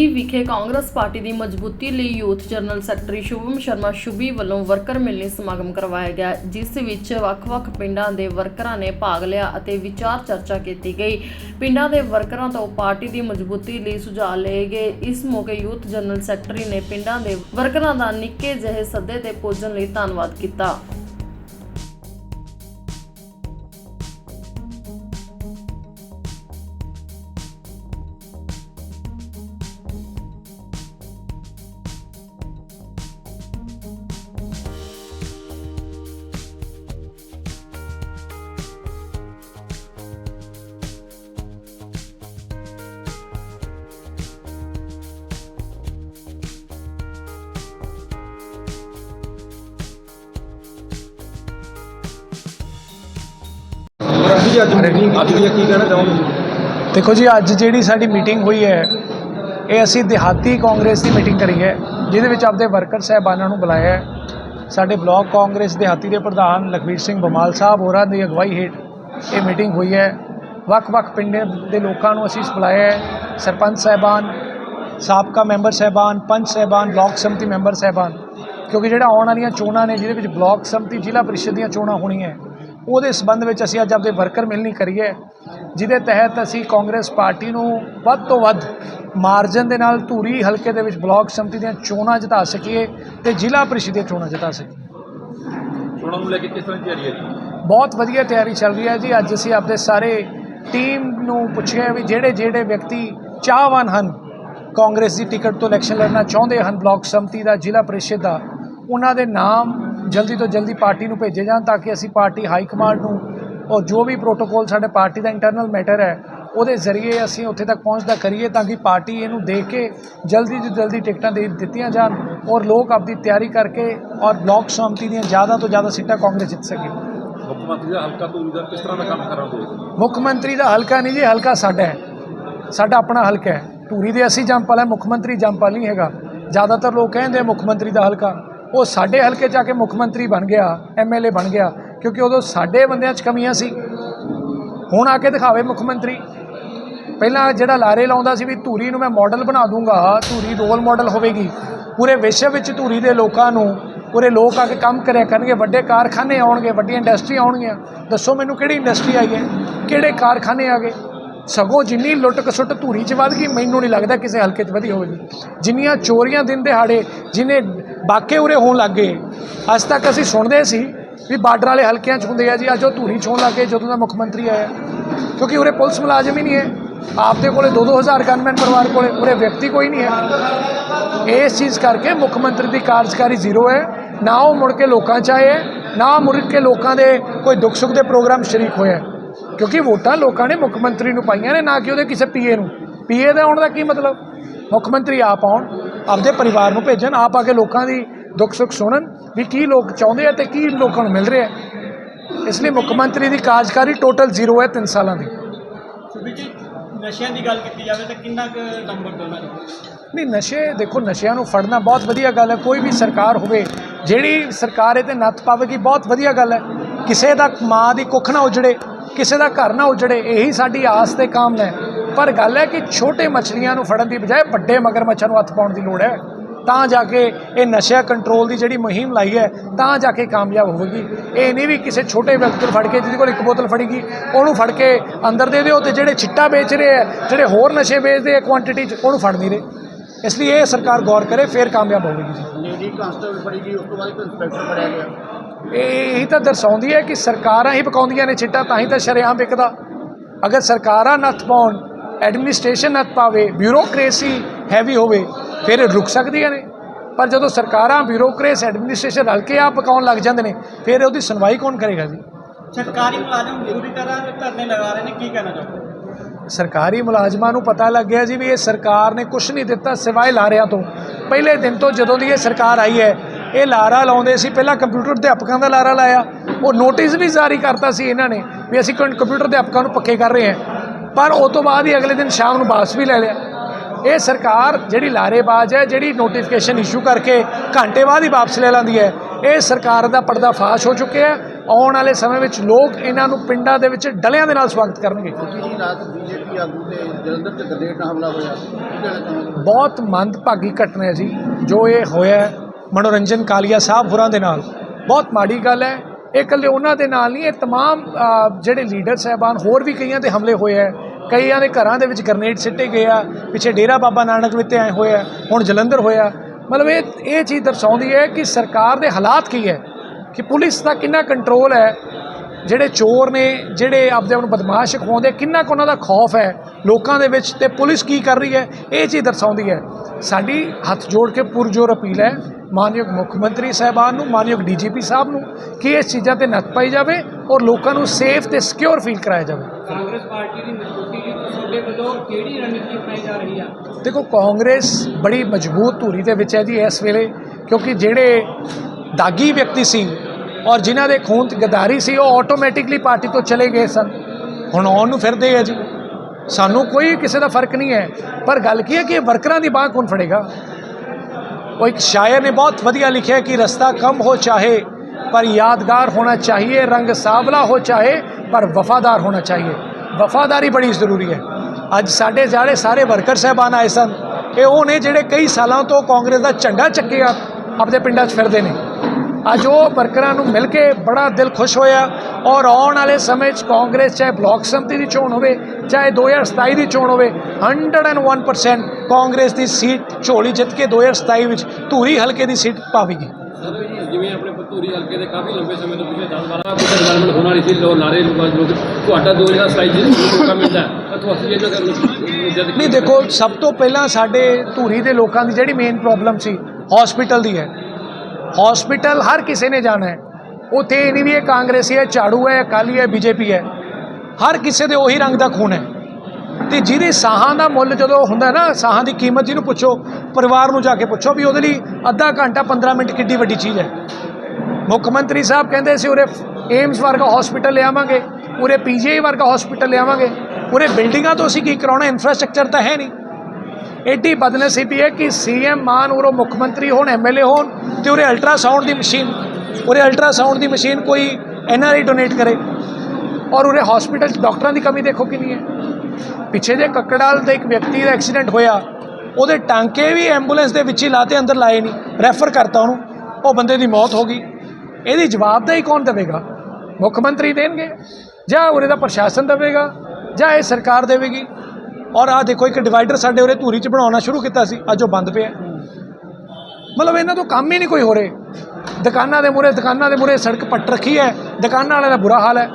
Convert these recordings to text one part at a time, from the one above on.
ਦਿੱਲੀ ਵਿਖੇ ਕਾਂਗਰਸ ਪਾਰਟੀ ਦੀ ਮਜ਼ਬੂਤੀ ਲਈ youth general secretary Shubham Sharma Shubhi ਵੱਲੋਂ ਵਰਕਰ ਮਿਲਣੀ ਸਮਾਗਮ ਕਰਵਾਇਆ ਗਿਆ, ਜਿਸ ਵਿੱਚ ਵੱਖ-ਵੱਖ ਪਿੰਡਾਂ ਦੇ ਵਰਕਰਾਂ ਨੇ ਭਾਗ ਲਿਆ ਅਤੇ ਵਿਚਾਰ ਚਰਚਾ ਕੀਤੀ ਗਈ। ਪਿੰਡਾਂ ਦੇ ਵਰਕਰਾਂ ਤੋਂ ਪਾਰਟੀ ਦੀ ਮਜ਼ਬੂਤੀ ਲਈ ਸੁਝਾਅ ਲਏ ਗਏ। ਇਸ ਮੌਕੇ ਯੂਥ ਜਨਰਲ ਸੈਕਟਰੀ ਨੇ ਪਿੰਡਾਂ ਦੇ ਵਰਕਰਾਂ ਦਾ ਨਿੱਕੇ ਜਿਹੇ ਸੱਦੇ ਤੇ ਪੁੱਜਣ ਲਈ ਧੰਨਵਾਦ ਕੀਤਾ। ਜੀ ਅੱਜ ਮੀਟਿੰਗ ਅੱਜ ਦੀ ਕੀ ਕਹਿਣਾ ਚਾਹੋਗੇ? ਦੇਖੋ ਜੀ, ਅੱਜ ਜਿਹੜੀ ਸਾਡੀ ਮੀਟਿੰਗ ਹੋਈ ਹੈ, ਇਹ ਅਸੀਂ ਦਿਹਾਤੀ ਕਾਂਗਰਸ ਦੀ ਮੀਟਿੰਗ ਕਰੀ ਹੈ, ਜਿਹਦੇ ਵਿੱਚ ਆਪਦੇ ਵਰਕਰ ਸਹਿਬਾਨਾਂ ਨੂੰ ਬੁਲਾਇਆ ਹੈ। ਸਾਡੇ ਬਲਾਕ ਕਾਂਗਰਸ ਦਿਹਾਤੀ ਦੇ ਪ੍ਰਧਾਨ ਲਖਵੀਰ ਸਿੰਘ ਬਮਾਲ ਸਾਹਿਬ, ਹੋਰਾਂ ਦੀ ਅਗਵਾਈ ਹੇਠ ਇਹ ਮੀਟਿੰਗ ਹੋਈ ਹੈ। ਵੱਖ-ਵੱਖ ਪਿੰਡਾਂ ਦੇ ਲੋਕਾਂ ਨੂੰ ਅਸੀਂ ਬੁਲਾਇਆ ਹੈ। ਸਰਪੰਚ ਸਹਿਬਾਨ, ਸਾਬਕਾ ਮੈਂਬਰ ਸਹਿਬਾਨ, ਪੰਚ ਸਹਿਬਾਨ, ਬਲਾਕ ਸਮਿਤੀ ਮੈਂਬਰ ਸਹਿਬਾਨ, ਕਿਉਂਕਿ ਜਿਹੜਾ ਆਉਣ ਵਾਲੀਆਂ ਚੋਣਾਂ ਨੇ, ਜਿਹਦੇ ਵਿੱਚ ਬਲਾਕ ਸਮਿਤੀ ਜ਼ਿਲ੍ਹਾ ਪਰਿਸ਼ਦ ਦੀਆਂ ਚੋਣਾਂ ਹੋਣੀਆਂ ਉਹਦੇ ਸੰਬੰਧ ਵਿੱਚ ਅਸੀਂ ਅੱਜ ਆਪਦੇ ਵਰਕਰ ਮਿਲਣੀ ਕਰੀਏ ਜਿਹਦੇ ਤਹਿਤ ਅਸੀਂ ਕਾਂਗਰਸ ਪਾਰਟੀ ਨੂੰ ਵੱਧ ਤੋਂ ਵੱਧ ਮਾਰਜਨ ਦੇ ਨਾਲ ਧੂਰੀ ਹਲਕੇ ਦੇ ਵਿੱਚ ਬਲਾਕ ਸਮਿਤੀ ਦੀਆਂ ਚੋਣਾਂ ਜਿਤਾ ਸਕੀਏ ਤੇ ਜ਼ਿਲ੍ਹਾ ਪਰਿਸ਼ਦ ਦੀਆਂ ਚੋਣਾਂ ਜਿਤਾ ਸਕੀਏ। ਚੋਣਾਂ ਨੂੰ ਲੈ ਕੇ ਕਿਸ ਤਰ੍ਹਾਂ ਤਿਆਰੀ ਹੈ ਜੀ? ਬਹੁਤ ਵਧੀਆ ਤਿਆਰੀ ਚੱਲ ਰਹੀ ਹੈ ਜੀ। ਅੱਜ ਅਸੀਂ ਆਪਦੇ ਸਾਰੇ ਟੀਮ ਨੂੰ ਪੁੱਛਿਆ ਵੀ ਜਿਹੜੇ ਜਿਹੜੇ ਵਿਅਕਤੀ ਚਾਹਵਾਨ ਹਨ ਕਾਂਗਰਸ ਦੀ ਟਿਕਟ ਤੋਂ ਇਲੈਕਸ਼ਨ ਲੜਨਾ ਚਾਹੁੰਦੇ ਹਨ ਬਲਾਕ ਸਮਿਤੀ ਦਾ ਜ਼ਿਲ੍ਹਾ ਪਰਿਸ਼ਦ ਦਾ ਉਹਨਾਂ ਦੇ ਨਾਮ ਜਲਦੀ ਤੋਂ ਜਲਦੀ ਪਾਰਟੀ ਨੂੰ ਭੇਜੇ ਜਾਣ ਤਾਂ ਕਿ ਅਸੀਂ ਪਾਰਟੀ ਹਾਈ ਕਮਾਂਡ ਨੂੰ ਔਰ ਜੋ ਵੀ ਪ੍ਰੋਟੋਕੋਲ ਸਾਡੇ ਪਾਰਟੀ ਦਾ ਇੰਟਰਨਲ ਮੈਟਰ ਹੈ ਉਹਦੇ ਜ਼ਰੀਏ ਅਸੀਂ ਉੱਥੇ ਤੱਕ ਪਹੁੰਚਦਾ ਕਰੀਏ ਤਾਂ ਕਿ ਪਾਰਟੀ ਇਹਨੂੰ ਦੇਖ ਕੇ ਜਲਦੀ ਤੋਂ ਜਲਦੀ ਟਿਕਟਾਂ ਦੇ ਦਿੱਤੀਆਂ ਜਾਣ ਔਰ ਲੋਕ ਆਪਣੀ ਤਿਆਰੀ ਕਰਕੇ ਔਰ ਬਲਾਕ ਸਮਿਤੀ ਦੀਆਂ ਜ਼ਿਆਦਾ ਤੋਂ ਜ਼ਿਆਦਾ ਸੀਟਾਂ ਕਾਂਗਰਸ ਜਿੱਤ ਸਕੇ। ਮੁੱਖ ਮੰਤਰੀ ਦਾ ਹਲਕਾ ਧੂਰੀ ਦਾ ਕਿਸ ਤਰ੍ਹਾਂ ਦਾ ਕੰਮ ਕਰਾਂਗੇ? ਮੁੱਖ ਮੰਤਰੀ ਦਾ ਹਲਕਾ ਨਹੀਂ ਜੀ ਹਲਕਾ ਸਾਡਾ ਹੈ। ਸਾਡਾ ਆਪਣਾ ਹਲਕਾ ਹੈ। ਧੂਰੀ ਦੇ ਅਸੀਂ ਜੰਪਲ ਹੈ ਮੁੱਖ ਮੰਤਰੀ ਜੰਪਲ ਨਹੀਂ ਹੈਗਾ। ਜ਼ਿਆਦਾਤਰ ਲੋਕ ਕਹਿੰਦੇ ਮੁੱਖ ਮੰਤਰੀ ਦਾ ਹਲਕਾ। ਉਹ ਸਾਡੇ ਹਲਕੇ 'ਚ ਆ ਕੇ ਮੁੱਖ ਮੰਤਰੀ ਬਣ ਗਿਆ ਐਮਐਲਏ ਬਣ ਗਿਆ, ਕਿਉਂਕਿ ਉਦੋਂ ਸਾਡੇ ਬੰਦਿਆਂ 'ਚ ਕਮੀਆਂ ਸੀ। ਹੁਣ ਆ ਕੇ ਦਿਖਾਵੇ ਮੁੱਖ ਮੰਤਰੀ। ਪਹਿਲਾਂ ਜਿਹੜਾ ਲਾਰੇ ਲਾਉਂਦਾ ਸੀ ਵੀ ਧੂਰੀ ਨੂੰ ਮੈਂ ਮਾਡਲ ਬਣਾ ਦੂੰਗਾ, ਧੂਰੀ ਰੋਲ ਮਾਡਲ ਹੋਵੇਗੀ। ਪੂਰੇ ਵਿਸ਼ਵ ਵਿੱਚ ਧੂਰੀ ਦੇ ਲੋਕਾਂ ਨੂੰ, ਪੂਰੇ ਲੋਕ ਆ ਕੇ ਕੰਮ ਕਰਿਆ ਕਰਨਗੇ, ਵੱਡੇ ਕਾਰਖਾਨੇ ਆਉਣਗੇ ਵੱਡੀਆਂ ਇੰਡਸਟਰੀ ਆਉਣਗੀਆਂ। ਦੱਸੋ ਮੈਨੂੰ ਕਿਹੜੀ ਇੰਡਸਟਰੀ ਆਈ ਹੈ? ਕਿਹੜੇ ਕਾਰਖਾਨੇ ਆ ਗਏ? ਸਗੋਂ ਜਿੰਨੀ ਲੁੱਟ ਕਸੁੱਟ ਧੂਰੀ 'ਚ ਵੱਧ ਗਈ ਮੈਨੂੰ ਨਹੀਂ ਲੱਗਦਾ ਕਿਸੇ ਹਲਕੇ 'ਚ ਵਧੀ ਹੋਵੇਗੀ। ਜਿੰਨੀਆਂ ਚੋਰੀਆਂ ਦਿਨ ਦਿਹਾੜੇ ਜਿਨੇ ਬਾਕੇ ਉਰੇ ਹੋਣ ਲੱਗ ਗਏ ਅੱਜ ਤੱਕ ਅਸੀਂ ਸੁਣਦੇ ਸੀ ਵੀ ਬਾਰਡਰ ਵਾਲੇ ਹਲਕਿਆਂ 'ਚ ਹੁੰਦੇ ਆ ਜੀ ਅੱਜ ਉਹ ਧੂਰੀ 'ਚ ਹੋਣ ਲੱਗ ਗਏ ਜਦੋਂ ਦਾ ਮੁੱਖ ਮੰਤਰੀ ਆਇਆ। ਕਿਉਂਕਿ ਉਰੇ ਪੁਲਿਸ ਮੁਲਾਜ਼ਮ ਹੀ ਨਹੀਂ ਹੈ। ਆਪਦੇ ਕੋਲੇ 2-2000 ਗਨਮੈਨ ਪਰਿਵਾਰ ਕੋਲੇ ਉਰੇ ਵਿਅਕਤੀ ਕੋਈ ਨਹੀਂ ਹੈ। ਇਸ ਚੀਜ਼ ਕਰਕੇ ਮੁੱਖ ਮੰਤਰੀ ਦੀ ਕਾਰਜਕਾਰੀ ਜ਼ੀਰੋ ਹੈ। ਨਾ ਉਹ ਮੁੜ ਕੇ ਲੋਕਾਂ 'ਚ ਆਏ ਹੈ, ਨਾ ਮੁੜ ਕੇ ਲੋਕਾਂ ਦੇ ਕੋਈ ਦੁੱਖ ਸੁੱਖ ਦੇ ਪ੍ਰੋਗਰਾਮ ਸ਼ਰੀਕ ਹੋਇਆ ਕਿਉਂਕਿ ਵੋਟਾਂ ਲੋਕਾਂ ਨੇ ਮੁੱਖ ਮੰਤਰੀ ਨੂੰ ਪਾਈਆਂ ਨੇ ਨਾ ਕਿ ਉਹਦੇ ਕਿਸੇ ਪੀਏ ਨੂੰ। ਪੀਏ ਦਾ ਆਉਣ ਦਾ ਕੀ ਮਤਲਬ? ਮੁੱਖ ਮੰਤਰੀ ਆਪ ਆਉਣ ਆਪਦੇ ਪਰਿਵਾਰ ਨੂੰ ਭੇਜਣ ਆਪ ਆ ਕੇ ਲੋਕਾਂ ਦੀ ਦੁੱਖ ਸੁੱਖ ਸੁਣਨ ਵੀ ਕੀ ਲੋਕ ਚਾਹੁੰਦੇ ਆ ਤੇ ਕੀ ਲੋਕਾਂ ਨੂੰ ਮਿਲ ਰਿਹਾ। ਇਸ ਲਈ ਮੁੱਖ ਮੰਤਰੀ ਦੀ ਕਾਰਜਕਾਰੀ ਟੋਟਲ ਜ਼ੀਰੋ ਹੈ 3 ਸਾਲਾਂ ਦੀ। ਨਸ਼ਿਆਂ ਦੀ ਗੱਲ ਕੀਤੀ ਜਾਵੇ ਤਾਂ ਕਿੰਨਾ ਕੁ ਨੰਬਰ ਦੋਨਾਂ ਨਹੀਂ ਨਸ਼ੇ ਦੇਖੋ ਨਸ਼ਿਆਂ ਨੂੰ ਫੜਨਾ ਬਹੁਤ ਵਧੀਆ ਗੱਲ ਹੈ। ਕੋਈ ਵੀ ਸਰਕਾਰ ਹੋਵੇ ਜਿਹੜੀ ਸਰਕਾਰ ਇਹ ਤੇ ਨੱਥ ਪਾਵੇਗੀ ਬਹੁਤ ਵਧੀਆ ਗੱਲ ਹੈ। ਕਿਸੇ ਦਾ ਮਾਂ ਦੀ ਕੁੱਖ ਨਾ ਉਜੜੇ। ਕਿਸੇ ਦਾ ਘਰ ਨਾ ਉਜੜੇ, ਇਹੀ ਸਾਡੀ ਆਸ ਤੇ ਕਾਮਨਾ ਹੈ। ਪਰ ਗੱਲ ਹੈ ਕਿ ਛੋਟੇ ਮੱਛਲੀਆਂ ਨੂੰ ਫੜਨ ਦੀ ਬਜਾਏ ਵੱਡੇ ਮਗਰਮੱਛਾਂ ਨੂੰ ਹੱਥ ਪਾਉਣ ਦੀ ਲੋੜ ਹੈ। ਤਾਂ ਜਾ ਕੇ ਇਹ ਨਸ਼ਾ ਕੰਟਰੋਲ ਦੀ ਜਿਹੜੀ ਮੁਹਿੰਮ ਲਾਈ ਹੈ, ਤਾਂ ਜਾ ਕੇ ਕਾਮਯਾਬ ਹੋਵੇਗੀ। ਇਹ ਨਹੀਂ ਵੀ ਕਿਸੇ ਛੋਟੇ ਵਿਅਕਤੀ ਨੂੰ ਫੜ ਕੇ, ਜਿਹਦੇ ਕੋਲ ਇੱਕ ਬੋਤਲ ਫੜੀਗੀ, ਉਹਨੂੰ ਫੜ ਕੇ ਅੰਦਰ ਦੇ ਦਿਓ ਤੇ ਜਿਹੜੇ ਛਿੱਟਾ ਵੇਚ ਰਹੇ ਆ ਜਿਹੜੇ ਹੋਰ ਨਸ਼ੇ ਵੇਚਦੇ ਆ ਕੁਆਂਟੀਟੀ 'ਚ, ਉਹਨੂੰ ਫੜ ਨਹੀਂ ਰਹੇ। ਇਸ ਲਈ ਇਹ ਸਰਕਾਰ ਗੌਰ ਕਰੇ, ਫਿਰ ਕਾਮਯਾਬ ਹੋਵੇਗੀ ਜੀ। ਲੇਡੀ ਕਾਂਸਟੇਬਲ ਫੜੀ ਉਸ ਤੋਂ ਬਾਅਦ ਇੱਕ ਇੰਸਪੈਕਟਰ ਫੜਿਆ ਗਿਆ। ਇਹ ਇਹੀ ਤਾਂ ਦਰਸਾਉਂਦੀ ਹੈ ਕਿ ਸਰਕਾਰਾਂ ਹੀ ਪਕਾਉਂਦੀਆਂ ਨੇ ਚਿੱਟਾ ਤਾਂ ਹੀ ਤਾਂ ਸ਼ਰੇਆਮ ਵਿਕਦਾ। ਅਗਰ ਸਰਕਾਰਾਂ ਨੱਥ ਪਾਉਣ ਐਡਮਿਨਿਸਟ੍ਰੇਸ਼ਨ ਨੱਥ ਪਾਵੇ ਬਿਊਰੋਕ੍ਰੇਸੀ ਹੈਵੀ ਹੋਵੇ ਫਿਰ ਰੁਕ ਸਕਦੀਆਂ ਨੇ। ਪਰ ਜਦੋਂ ਸਰਕਾਰਾਂ ਬਿਊਰੋਕ੍ਰੇਸ ਐਡਮਿਨਿਸਟ੍ਰੇਸ਼ਨ ਰਲ ਕੇ ਆਪ ਪਕਾਉਣ ਲੱਗ ਜਾਂਦੇ ਨੇ ਫਿਰ ਉਹਦੀ ਸੁਣਵਾਈ ਕੌਣ ਕਰੇਗਾ ਜੀ? ਸਰਕਾਰੀ ਮੁਲਾਜ਼ਮ ਪੂਰੀ ਤਰ੍ਹਾਂ ਧਰਨੇ ਲਗਾ ਰਹੇ ਨੇ ਕੀ ਕਹਿਣਾ ਚਾਹੁੰਦੇ ਸਰਕਾਰੀ ਮੁਲਾਜ਼ਮਾਂ ਨੂੰ ਪਤਾ ਲੱਗ ਗਿਆ ਜੀ ਵੀ ਇਹ ਸਰਕਾਰ ਨੇ ਕੁਝ ਨਹੀਂ ਦਿੱਤਾ ਸਿਵਾਏ ਲਾਰਿਆਂ ਤੋਂ। ਪਹਿਲੇ ਦਿਨ ਤੋਂ ਜਦੋਂ ਦੀ ਇਹ ਸਰਕਾਰ ਆਈ ਹੈ ਇਹ ਲਾਰਾ ਲਾਉਂਦੇ ਸੀ। ਪਹਿਲਾਂ ਕੰਪਿਊਟਰ ਅਧਿਆਪਕਾਂ ਦਾ ਲਾਰਾ ਲਾਇਆ। ਉਹ ਨੋਟਿਸ ਵੀ ਜਾਰੀ ਕਰਤਾ ਸੀ ਇਹਨਾਂ ਨੇ ਵੀ ਅਸੀਂ ਕੰਪਿਊਟਰ ਅਧਿਆਪਕਾਂ ਨੂੰ ਪੱਕੇ ਕਰ ਰਹੇ ਹਾਂ। ਪਰ ਉਸ ਤੋਂ ਬਾਅਦ ਹੀ ਅਗਲੇ ਦਿਨ ਸ਼ਾਮ ਨੂੰ ਵਾਪਸ ਵੀ ਲੈ ਲਿਆ। ਇਹ ਸਰਕਾਰ ਜਿਹੜੀ ਲਾਰੇਬਾਜ਼ ਹੈ ਜਿਹੜੀ ਨੋਟੀਫਿਕੇਸ਼ਨ ਇਸ਼ੂ ਕਰਕੇ ਘੰਟੇ ਬਾਅਦ ਹੀ ਵਾਪਸ ਲੈ ਲੈਂਦੀ ਹੈ। ਇਹ ਸਰਕਾਰ ਦਾ ਪਰਦਾ ਫਾਸ਼ ਹੋ ਚੁੱਕਿਆ ਹੈ। ਆਉਣ ਵਾਲੇ ਸਮੇਂ ਵਿੱਚ ਲੋਕ ਇਹਨਾਂ ਨੂੰ ਪਿੰਡਾਂ ਦੇ ਵਿੱਚ ਡਲਿਆਂ ਦੇ ਨਾਲ ਸਵਾਗਤ ਕਰਨਗੇ। ਜੀ ਰਾਤ ਬੀਜੇਪੀ ਆਗੂ ਤੇ ਜਲੰਧਰ ਚ ਗ੍ਰੇਨੇਡ ਨਾਲ ਹਮਲਾ ਹੋਇਆ। ਬਹੁਤ ਮੰਦਭਾਗੀ ਘਟਨਾ ਹੈ ਜੀ। ਜੋ ਇਹ ਹੋਇਆ ਮਨੋਰੰਜਨ ਕਾਲੀਆ ਸਾਹਿਬ ਹੋਰਾਂ ਦੇ ਨਾਲ ਬਹੁਤ ਮਾੜੀ ਗੱਲ ਹੈ ਇਹ ਇਕੱਲੇ ਉਹਨਾਂ ਦੇ ਨਾਲ ਨਹੀਂ ਇਹ तमाम ਅ, ਜਿਹੜੇ ਲੀਡਰ ਸਹਿਬਾਨ ਹੋਰ ਵੀ ਕਈਆਂ ਤੇ ਹਮਲੇ ਹੋਏ ਹੈ ਕਈਆਂ ਦੇ ਘਰਾਂ ਦੇ ਵਿੱਚ ਗ੍ਰਨੇਡ ਸਿੱਟੇ ਗਏ ਆ ਪਿੱਛੇ ਡੇਰਾ ਬਾਬਾ ਨਾਨਕ ਵਿੱਚ ਆਏ ਹੋਏ ਆ ਹੁਣ ਜਲੰਧਰ ਹੋਇਆ ਮਤਲਬ ਇਹ ਇਹ ਚੀਜ਼ ਦਰਸਾਉਂਦੀ ਹੈ ਕਿ ਸਰਕਾਰ ਦੇ ਹਾਲਾਤ ਕੀ ਹੈ ਕਿ ਪੁਲਿਸ ਦਾ ਕਿੰਨਾ ਕੰਟਰੋਲ ਹੈ ਜਿਹੜੇ ਚੋਰ ਨੇ ਜਿਹੜੇ ਆਪਦੇ ਆਪ ਨੂੰ ਬਦਮਾਸ਼ ਖਵਾਉਂਦੇ ਕਿੰਨਾ ਕੁ ਉਹਨਾਂ ਦਾ ਖੌਫ ਹੈ ਲੋਕਾਂ ਦੇ ਵਿੱਚ ਤੇ ਪੁਲਿਸ ਕੀ ਕਰ ਰਹੀ ਹੈ ਇਹ ਚੀਜ਼ ਦਰਸਾਉਂਦੀ ਹੈ ਸਾਡੀ ਹੱਥ ਜੋੜ ਕੇ ਪੁਰਜੋਰ ਅਪੀਲ ਹੈ ਮਾਨਯੋਗ ਮੁੱਖ ਮੰਤਰੀ ਸਾਹਿਬਾਨ ਨੂੰ ਮਾਨਯੋਗ ਡੀਜੀਪੀ ਸਾਹਿਬ ਨੂੰ ਕਿ ਇਸ ਚੀਜ਼ਾਂ ਤੇ ਨੱਥ ਪਾਈ ਜਾਵੇ ਔਰ ਲੋਕਾਂ ਨੂੰ ਸੇਫ ਤੇ ਸਿਕਿਉਰ ਫੀਲ ਕਰਾਇਆ ਜਾਵੇ। ਕਾਂਗਰਸ ਪਾਰਟੀ ਦੀ ਮਜ਼ਬੂਤੀ ਲਈ ਤੁਹਾਡੇ ਵੱਲੋਂ ਕਿਹੜੀ ਰਣਨੀਤੀ ਅਪਣਾਈ ਜਾ ਰਹੀ ਆ? ਦੇਖੋ ਕਾਂਗਰਸ ਬੜੀ ਮਜ਼ਬੂਤ ਧੂਰੀ ਦੇ ਵਿੱਚ ਹੈ ਜੀ ਇਸ ਵੇਲੇ ਕਿਉਂਕਿ ਜਿਹੜੇ ਦਾਗੀ ਵਿਅਕਤੀ ਸੀ ਔਰ ਜਿਨ੍ਹਾਂ ਦੇ ਖੂਨ 'ਚ ਗਦਾਰੀ ਸੀ ਉਹ ਆਟੋਮੈਟਿਕਲੀ ਪਾਰਟੀ ਤੋਂ ਚਲੇ ਗਏ ਸਨ। ਹੁਣ ਆਉਣ ਨੂੰ ਫਿਰਦੇ ਆ ਜੀ। ਸਾਨੂੰ ਕੋਈ ਕਿਸੇ ਦਾ ਫ਼ਰਕ ਨਹੀਂ ਹੈ। ਪਰ ਗੱਲ ਕੀ ਹੈ ਕਿ ਵਰਕਰਾਂ ਦੀ ਬਾਹ ਕੌਣ ਫੜੇਗਾ? ਉਹ ਇੱਕ ਸ਼ਾਇਰ ਨੇ ਬਹੁਤ ਵਧੀਆ ਲਿਖਿਆ ਕਿ ਰਸਤਾ ਕਮ ਹੋ ਚਾਹੇ, ਪਰ ਯਾਦਗਾਰ ਹੋਣਾ ਚਾਹੀਏ, ਰੰਗ ਸਾਵਲਾ ਹੋ ਚਾਹੇ, ਪਰ ਵਫਾਦਾਰ ਹੋਣਾ ਚਾਹੀਏ। ਵਫਾਦਾਰੀ ਬੜੀ ਜ਼ਰੂਰੀ ਹੈ। ਅੱਜ ਸਾਡੇ ਜਾਲੇ ਸਾਰੇ ਵਰਕਰ ਸਹਿਬਾਨ ਆਏ ਸਨ ਇਹ ਉਹ ਨੇ ਜਿਹੜੇ ਕਈ ਸਾਲਾਂ ਤੋਂ ਕਾਂਗਰਸ ਦਾ ਝੰਡਾ ਚੱਕਿਆ, ਆਪਣੇ ਪਿੰਡਾਂ 'ਚ ਫਿਰਦੇ ਨੇ। ਅੱਜ ਉਹ ਵਰਕਰਾਂ ਨੂੰ ਮਿਲ ਕੇ ਬੜਾ ਦਿਲ ਖੁਸ਼ ਹੋਇਆ ਔਰ ਆਉਣ ਵਾਲੇ ਸਮੇਂ 'ਚ ਕਾਂਗਰਸ ਚਾਹੇ ਬਲਾਕ ਸੰਮਤੀ ਦੀ ਚੋਣ ਹੋਵੇ ਚਾਹੇ 2027 ਦੀ ਚੋਣ ਹੋਵੇ 101% ਕਾਂਗਰਸ ਦੀ ਸੀਟ ਝੋਲੀ ਜਿੱਤ ਕੇ 2027 ਵਿੱਚ ਧੂਰੀ ਹਲਕੇ ਦੀ ਸੀਟ ਪਾਵੇਗੀ। ਜਿਵੇਂ ਆਪਣੇ ਪਤੂਰੀ ਹਲਕੇ ਦੇ ਕਾਫੀ ਲੰਬੇ ਸਮੇਂ ਤੋਂ ਪਿਛਲੇ 10 12 ਕੁਝ ਡਿਵੈਲਪਮੈਂਟ ਹੋਣ ਵਾਲੀ ਸੀ ਲੋਕ ਨਾਰੇ ਲੋਕਾਂ ਲੋਕ ਤੁਹਾਡਾ 2027 ਜੀ ਮੌਕਾ ਮਿਲਦਾ ਹੈ ਤਾਂ ਤੁਸੀਂ ਇਹਨਾਂ ਕਰ ਜਦ ਨਹੀਂ ਦੇਖੋ ਸਭ ਤੋਂ ਪਹਿਲਾਂ ਸਾਡੇ ਧੂਰੀ ਦੇ ਲੋਕਾਂ ਦੀ ਜਿਹੜੀ ਮੇਨ ਪ੍ਰੋਬਲਮ ਸੀ ਹਸਪੀਟਲ ਦੀ ਹੈ। ਹਸਪੀਟਲ ਹਰ ਕਿਸੇ ਨੇ ਜਾਣਾ ਹੈ। ਉੱਥੇ ਇਹ ਨਹੀਂ ਵੀ ਇਹ ਕਾਂਗਰਸੀ ਹੈ, ਝਾੜੂ ਹੈ, ਅਕਾਲੀ ਹੈ, ਬੀਜੇਪੀ ਹੈ। ਹਰ ਕਿਸੇ ਦੇ ਉਹੀ ਰੰਗ ਦਾ ਖੂਨ ਹੈ। ਤੇ ਜਿਹਦੇ ਸਾਹਾਂ ਦਾ ਮੁੱਲ ਜਦੋਂ ਹੁੰਦਾ ਨਾ, ਸਾਹਾਂ ਦੀ ਕੀਮਤ ਜਿਹਨੂੰ ਪੁੱਛੋ, ਪਰਿਵਾਰ ਨੂੰ ਜਾ ਕੇ ਪੁੱਛੋ ਵੀ ਉਹਦੇ ਲਈ ਅੱਧਾ ਘੰਟਾ 15 ਮਿੰਟ ਕਿੱਡੀ ਵੱਡੀ ਚੀਜ਼ ਹੈ। ਮੁੱਖ ਮੰਤਰੀ ਸਾਹਿਬ ਕਹਿੰਦੇ ਸੀ, ਉਰੇ ਏਮਸ ਵਰਗਾ ਹਸਪੀਟਲ ਲਿਆਵਾਂਗੇ, ਉਰੇ ਪੀਜੀਆਈ ਵਰਗਾ ਹਸਪੀਟਲ ਲਿਆਵਾਂਗੇ, ਉਰੇ ਬਿਲਡਿੰਗਾਂ ਤੋਂ ਅਸੀਂ ਕੀ ਕਰਾਉਣਾ ਇਨਫਰਾਸਟ੍ਰਕਚਰ ਤਾਂ ਹੈ ਨਹੀਂ। ਐਡੀ ਬਦਨਸੀਬੀ ਹੈ ਕਿ ਸੀਐਮ ਮਾਨ ਉਰੋਂ ਮੁੱਖ ਮੰਤਰੀ ਹੋਣ ਐਮਐਲਏ ਹੋਣ ਤੇ ਉਰੇ ਅਲਟਰਾਸਾਊਂਡ ਦੀ ਮਸ਼ੀਨ, ਉਰੇ ਅਲਟਰਾਸਾਊਂਡ ਦੀ ਮਸ਼ੀਨ ਕੋਈ ਐਨਆਰਆਈ ਡੋਨੇਟ ਕਰੇ। ਔਰ ਉਰੇ ਹਸਪੀਟਲ 'ਚ ਡਾਕਟਰਾਂ ਦੀ ਕਮੀ ਦੇਖੋ ਕਿੰਨੀ ਹੈ। ਪਿੱਛੇ ਜੇ ਕੱਕੜਾਲ ਦੇ ਇੱਕ ਵਿਅਕਤੀ ਦਾ ਐਕਸੀਡੈਂਟ ਹੋਇਆ, ਉਹਦੇ ਟਾਂਕੇ ਵੀ ਐਂਬੂਲੈਂਸ ਦੇ ਵਿੱਚ ਹੀ ਲਾਤੇ ਅੰਦਰ ਲਾਏ ਨਹੀਂ ਰੈਫਰ ਕਰਤਾ ਉਹਨੂੰ, ਉਹ ਬੰਦੇ ਦੀ ਮੌਤ ਹੋ ਗਈ। ਇਹਦੀ ਜਵਾਬਦੇਹੀ ਕੌਣ ਦੇਵੇਗਾ? ਮੁੱਖ ਮੰਤਰੀ ਦੇਣਗੇ ਜਾਂ ਉਰੇ ਦਾ ਪ੍ਰਸ਼ਾਸਨ ਦੇਵੇਗਾ ਜਾਂ ਇਹ ਸਰਕਾਰ ਦੇਵੇਗੀ? ਔਰ ਆਹ ਦੇਖੋ, ਇੱਕ ਡਿਵਾਈਡਰ ਸਾਡੇ ਉਰੇ ਧੂਰੀ 'ਚ ਬਣਾਉਣਾ ਸ਼ੁਰੂ ਕੀਤਾ ਸੀ। ਅੱਜ ਉਹ ਬੰਦ ਪਿਆ ਮਤਲਬ ਇਹਨਾਂ ਤੋਂ ਕੰਮ ਹੀ ਨਹੀਂ ਕੋਈ ਹੋ ਰਹੇ। ਦੁਕਾਨਾਂ ਦੇ ਮੂਹਰੇ, ਦੁਕਾਨਾਂ ਦੇ ਮੂਹਰੇ ਸੜਕ ਪੱਟ ਰੱਖੀ ਹੈ। ਦੁਕਾਨਾਂ ਵਾਲਿਆਂ ਦਾ ਬੁਰਾ ਹਾਲ ਹੈ।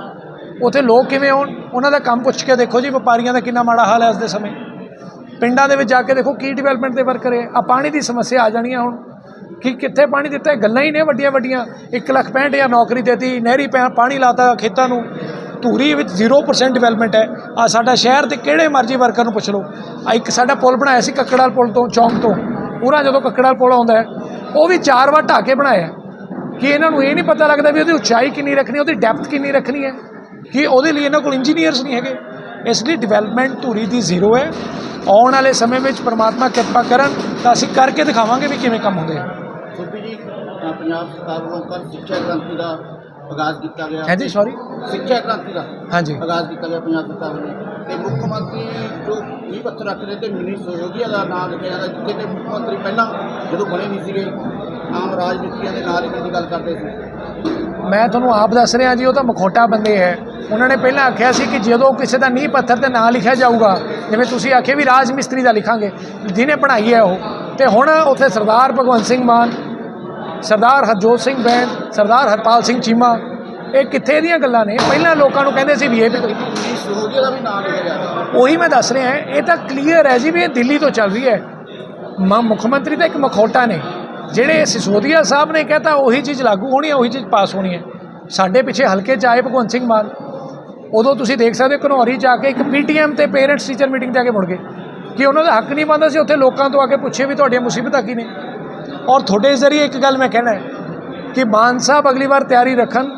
ਉਥੇ ਲੋਕ ਕਿਵੇਂ ਆਉਣ? ਉਹਨਾਂ ਦਾ ਕੰਮ ਪੁੱਛ ਕੇ ਦੇਖੋ ਜੀ, ਵਪਾਰੀਆਂ ਦਾ ਕਿੰਨਾ ਮਾੜਾ ਹਾਲ ਹੈ ਇਸ ਦੇ ਸਮੇਂ। ਪਿੰਡਾਂ ਦੇ ਵਿੱਚ ਜਾ ਕੇ ਦੇਖੋ, ਕੀ ਡਿਵੈਲਪਮੈਂਟ ਦੇ ਵਰਕਰ ਹੈ ਆ ਪਾਣੀ ਦੀ ਸਮੱਸਿਆ ਆ ਜਾਣੀ ਆ ਹੁਣ। ਕਿ ਕਿੱਥੇ ਪਾਣੀ ਦਿੱਤਾ ਗੱਲਾਂ ਹੀ ਨੇ ਵੱਡੀਆਂ ਵੱਡੀਆਂ 1 ਲੱਖ 65 ਹਜ਼ਾਰ ਨੌਕਰੀ ਦੇਤੀ। ਨਹਿਰੀ ਪੈ- ਪਾਣੀ ਲਾਤਾ ਖੇਤਾਂ ਨੂੰ। ਧੂਰੀ ਵਿੱਚ 0% ਡਿਵੈਲਪਮੈਂਟ ਹੈ। ਆ ਸਾਡਾ ਸ਼ਹਿਰ ਤੇ ਕਿਹੜੇ ਮਰਜ਼ੀ ਵਰਕਰ ਨੂੰ ਪੁੱਛ ਲਓ। ਆ ਇੱਕ ਸਾਡਾ ਪੁਲ ਬਣਾਇਆ ਸੀ ਕੱਕੜਾਲ ਪੁਲ ਤੋਂ, ਚੌਂਕ ਤੋਂ। ਪੂਰਾ ਜਦੋਂ ਕੱਕੜਾਲ ਪੁਲ ਆਉਂਦਾ ਹੈ, ਉਹ ਵੀ ਚਾਰ ਵਾਰ ਢਾਹ ਕੇ ਬਣਾਇਆ। ਕਿ ਇਹਨਾਂ ਨੂੰ ਇਹ ਨਹੀਂ ਪਤਾ ਲੱਗਦਾ ਵੀ ਉਹਦੀ ਉਚਾਈ ਕਿੰਨੀ ਰੱਖਣੀ ਉਹਦੀ ਡੈਪਥ ਕਿੰਨੀ ਰੱਖਣੀ ਹੈ। ਕਿ ਉਹਦੇ ਲਈ ਇਹਨਾਂ ਕੋਲ ਇੰਜੀਨੀਅਰਸ ਨਹੀਂ ਹੈਗੇ। ਇਸ ਲਈ ਡਿਵੈਲਪਮੈਂਟ ਧੂਰੀ ਦੀ ਜ਼ੀਰੋ ਹੈ। ਆਉਣ ਵਾਲੇ ਸਮੇਂ ਵਿੱਚ ਪ੍ਰਮਾਤਮਾ ਕਿਰਪਾ ਕਰਨ ਤਾਂ ਅਸੀਂ ਕਰਕੇ ਦਿਖਾਵਾਂਗੇ ਵੀ ਕਿਵੇਂ ਕੰਮ ਹੁੰਦੇ ਆ। ਸੁਪੀ ਜੀ ਪੰਜਾਬ ਸਰਕਾਰ ਵੱਲੋਂ ਕੱਲ੍ਹ ਸਿੱਖਿਆ ਕ੍ਰਾਂਤੀ ਦਾ ਆਗਾਜ਼ ਕੀਤਾ ਗਿਆ। ਹੈ ਜੀ ਸੌਰੀ ਸਿੱਖਿਆ ਕ੍ਰਾਂਤੀ ਦਾ ਹਾਂਜੀ। ਆਗਾਜ਼ ਕੀਤਾ ਗਿਆ ਪੰਜਾਬ ਸਰਕਾਰ ਵੱਲੋਂ। ਤੇ ਮੁੱਖ ਮੰਤਰੀ ਜੋ ਵੀ ਪੱਥਰ ਰੱਖ ਰਹੇ ਤੇ ਮਿਨੀ ਸਹਿਯੋਗੀਆ ਦਾ ਨਾਮ ਲਿਖਿਆ ਜਾਂਦਾ ਜਿੱਥੇ ਤੇ ਮੁੱਖ ਮੰਤਰੀ ਪਹਿਲਾਂ ਜਦੋਂ ਬਣੇ ਨਹੀਂ ਸੀਗੇ ਆਮ ਰਾਜਨੀਤੀਆਂ ਦੇ ਨਾਲ ਲਿਖਣ ਦੀ ਗੱਲ ਕਰਦੇ ਸੀ। ਮੈਂ ਤੁਹਾਨੂੰ ਆਪ ਦੱਸ ਰਿਹਾ ਜੀ ਉਹ ਤਾਂ ਮਖੌਟਾ ਬੰਦੇ ਹੈ। ਉਹਨਾਂ ਨੇ ਪਹਿਲਾਂ ਆਖਿਆ ਸੀ ਕਿ ਜਦੋਂ ਕਿਸੇ ਦਾ ਨੀਂਹ ਪੱਥਰ ਤੇ ਨਾਂ ਲਿਖਿਆ ਜਾਊਗਾ ਜਿਵੇਂ ਤੁਸੀਂ ਆਖਿਆ ਵੀ ਰਾਜ ਮਿਸਤਰੀ ਦਾ ਲਿਖਾਂਗੇ ਜਿਹਨੇ ਪੜ੍ਹਾਈ ਹੈ ਉਹ। ਤੇ ਹੁਣ ਉੱਥੇ ਸਰਦਾਰ ਭਗਵੰਤ ਸਿੰਘ ਮਾਨ ਸਰਦਾਰ ਹਰਜੋਤ ਸਿੰਘ ਬੈਂਦ ਸਰਦਾਰ ਹਰਪਾਲ ਸਿੰਘ ਚੀਮਾ, ਇਹ ਕਿੱਥੇ ਦੀਆਂ ਗੱਲਾਂ ਨੇ? ਪਹਿਲਾਂ ਲੋਕਾਂ ਨੂੰ ਕਹਿੰਦੇ ਸੀ ਵੀ ਇਹ ਵੀ ਮਿਨੀ ਦਾ ਵੀ ਨਾਮ ਲਿਖਿਆ ਗਿਆ ਉਹੀ ਮੈਂ ਦੱਸ ਰਿਹਾ, ਇਹ ਤਾਂ ਕਲੀਅਰ ਹੈ ਜੀ ਵੀ ਇਹ ਦਿੱਲੀ ਤੋਂ ਚੱਲ ਰਹੀ ਹੈ। ਮ- ਮੁੱਖ ਮੰਤਰੀ ਤਾਂ ਇੱਕ ਮਖੌਟਾ ਨੇ, ਜਿਹੜੇ ਸਿਸੋਦੀਆ ਸਾਹਿਬ ਨੇ ਕਹਤਾ ਉਹੀ ਚੀਜ਼ ਲਾਗੂ ਹੋਣੀ ਹੈ, ਉਹੀ ਚੀਜ਼ ਪਾਸ ਹੋਣੀ ਹੈ। ਸਾਡੇ ਪਿੱਛੇ ਹਲਕੇ 'ਚ ਆਏ ਭਗਵੰਤ ਸਿੰਘ ਮਾਨ, ਉਦੋਂ ਤੁਸੀਂ ਦੇਖ ਸਕਦੇ ਹੋ ਘਨੌਰੀ ਜਾ ਕੇ ਇੱਕ ਪੀਟੀਐਮ ਤੇ ਪੇਰੈਂਟਸ ਟੀਚਰ ਮੀਟਿੰਗ ਤੇ ਆ ਕੇ ਮੁੜ ਗਏ। ਕਿ ਉਹਨਾਂ ਦਾ ਹੱਕ ਨਹੀਂ ਬਣਦਾ ਸੀ ਉੱਥੇ ਲੋਕਾਂ ਤੋਂ ਆ ਕੇ ਪੁੱਛੇ ਵੀ ਤੁਹਾਡੀਆਂ ਮੁਸੀਬਤਾਂ ਕੀ ਨੇ। ਔਰ ਤੁਹਾਡੇ ਜ਼ਰੀਏ ਇੱਕ ਗੱਲ ਮੈਂ ਕਹਿਣਾ ਹੈ ਕਿ ਮਾਨ ਸਾਹਿਬ ਅਗਲੀ ਵਾਰ ਤਿਆਰੀ ਰੱਖਣ।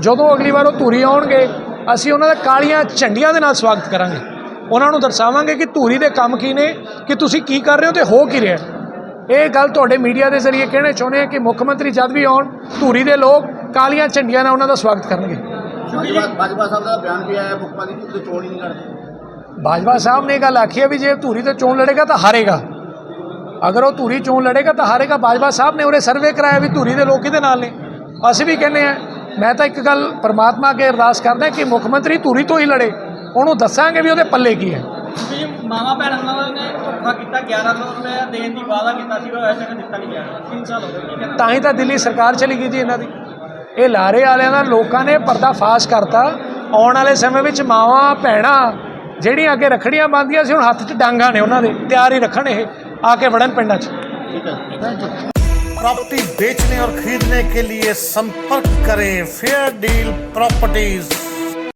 ਜਦੋਂ ਅਗਲੀ ਵਾਰ ਉਹ ਧੂਰੀ ਆਉਣਗੇ ਅਸੀਂ ਉਹਨਾਂ ਦਾ ਕਾਲੀਆਂ ਝੰਡੀਆਂ ਦੇ ਨਾਲ ਸਵਾਗਤ ਕਰਾਂਗੇ। ਉਹਨਾਂ ਨੂੰ ਦਰਸਾਵਾਂਗੇ ਕਿ ਧੂਰੀ ਦੇ ਕੰਮ ਕੀ ਨੇ ਕਿ ਤੁਸੀਂ ਕੀ ਕਰ ਰਹੇ ਹੋ ਤੇ ਹੋ ਕੀ ਰਿਹਾ। ਇਹ ਗੱਲ ਤੁਹਾਡੇ ਮੀਡੀਆ ਦੇ ਜ਼ਰੀਏ ਕਹਿਣਾ ਚਾਹੁੰਦੇ ਆ ਕਿ ਮੁੱਖ ਮੰਤਰੀ ਜਦ ਵੀ ਆਉਣ ਧੂਰੀ ਦੇ ਲੋਕ ਕਾਲੀਆਂ ਝੰਡੀਆਂ ਨਾਲ ਉਹਨਾਂ ਦਾ ਸਵਾਗਤ ਕਰਨਗੇ। ਬਾਜਵਾ ਸਾਹਿਬ ਦਾ ਬਿਆਨ ਵੀ ਆਇਆ ਮੁੱਖ ਮੰਤਰੀ ਚੋਣ ਹੀ ਨਹੀਂ ਲੜਦੇ। ਬਾਜਵਾ ਸਾਹਿਬ ਨੇ ਗੱਲ ਆਖੀ ਹੈ ਵੀ ਜੇ ਧੂਰੀ ਤੇ ਚੋਣ ਲੜੇਗਾ ਤਾਂ ਹਾਰੇਗਾ। ਅਗਰ ਉਹ ਧੂਰੀ ਚੋਣ ਲੜੇਗਾ ਤਾਂ ਹਾਰੇਗਾ। ਬਾਜਵਾ ਸਾਹਿਬ ਨੇ ਉਹਨੇ ਸਰਵੇ ਕਰਾਇਆ ਵੀ ਧੂਰੀ ਦੇ ਲੋਕ ਕਿਹਦੇ ਨਾਲ ਨੇ? ਅਸੀਂ ਵੀ ਕਹਿੰਦੇ ਆ ਮੈਂ ਤਾਂ ਇੱਕ ਗੱਲ ਪਰਮਾਤਮਾ ਅੱਗੇ ਅਰਦਾਸ ਕਰਦਾ ਕਿ ਮੁੱਖ ਮੰਤਰੀ ਧੂਰੀ ਤੋਂ ਹੀ ਲੜੇ। ਉਹਨੂੰ ਦੱਸਾਂਗੇ ਵੀ ਉਹਦੇ ਪੱਲੇ ਕੀ ਹੈ। ਵੀ ਮਾਵਾ ਭੈਣਾਂ ਨਾਲ ਨੇ ਧੋਖਾ ਕੀਤਾ 1100 ਰੁਪਏ ਦੇਣ ਦੀ ਵਾਅਦਾ ਕੀਤਾ ਸੀ ਉਹ ਅਜੇ ਤੱਕ ਦਿੱਤਾ ਨਹੀਂ ਗਿਆ। 3 ਸਾਲ ਹੋ ਗਏ ਕੀ ਕਹਿਣਾ ਤਾਂ ਹੀ ਤਾਂ ਦਿੱਲੀ ਸਰਕਾਰ ਚਲੀ ਗਈ ਜੀ ਇਹਨਾਂ ਦੀ। ਇਹ ਲਾਰੇ ਵਾਲਿਆਂ ਦਾ ਲੋਕਾਂ ਨੇ ਪਰਦਾ ਫਾਸ਼ ਕਰਤਾ। ਆਉਣ ਵਾਲੇ ਸਮੇਂ ਵਿੱਚ ਮਾਵਾਂ ਭੈਣਾਂ ਜਿਹੜੀਆਂ ਅੱਗੇ ਰੱਖੜੀਆਂ ਬੰਨ੍ਹਦੀਆਂ ਸੀ ਹੁਣ ਹੱਥ 'ਚ ਡਾਂਗਾ ਨੇ ਉਹਨਾਂ ਦੇ। ਤਿਆਰ ਹੀ ਰੱਖਣ ਇਹ। आ के वड़न पिंडा च प्रॉपर्टी बेचने और खरीदने के लिए संपर्क करें फेयर डील प्रॉपर्टीज